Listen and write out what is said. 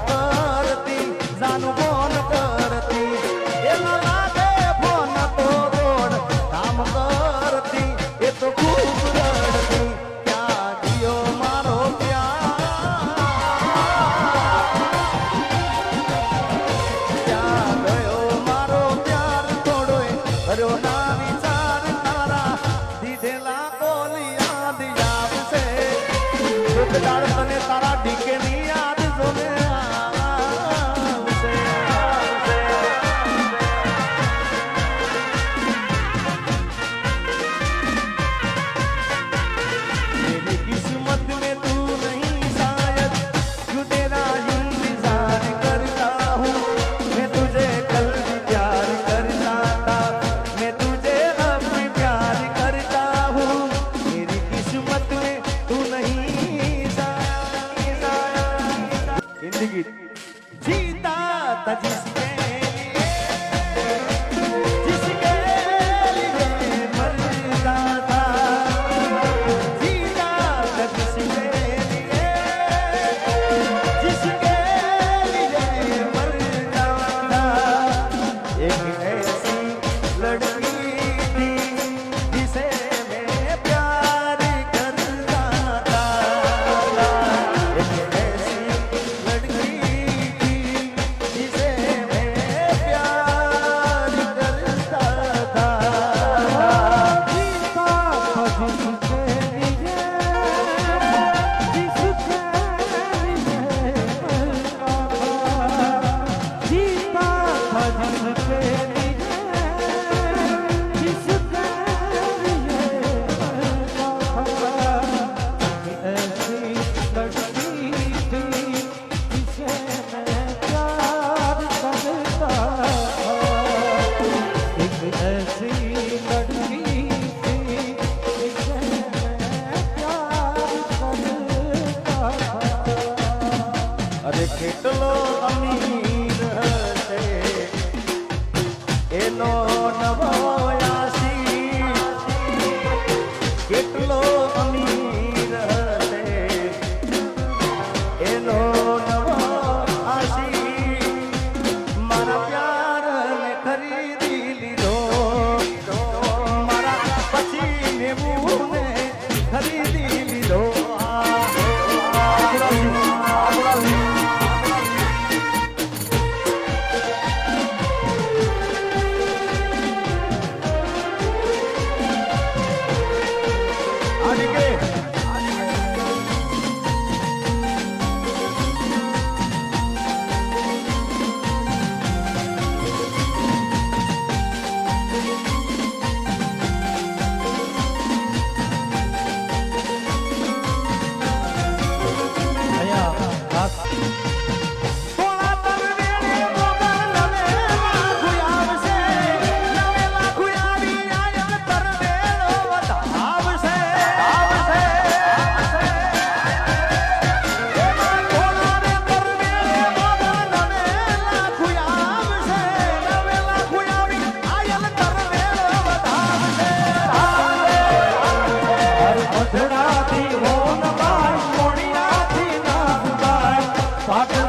કરતી? જાનું મારો પ્યાર? ક્યાં ગયો મારો પ્યાર? દીધેલા કોલિયા દિયા છે? તારા ડીકે ની हिंदी जीता था जिसने Hello.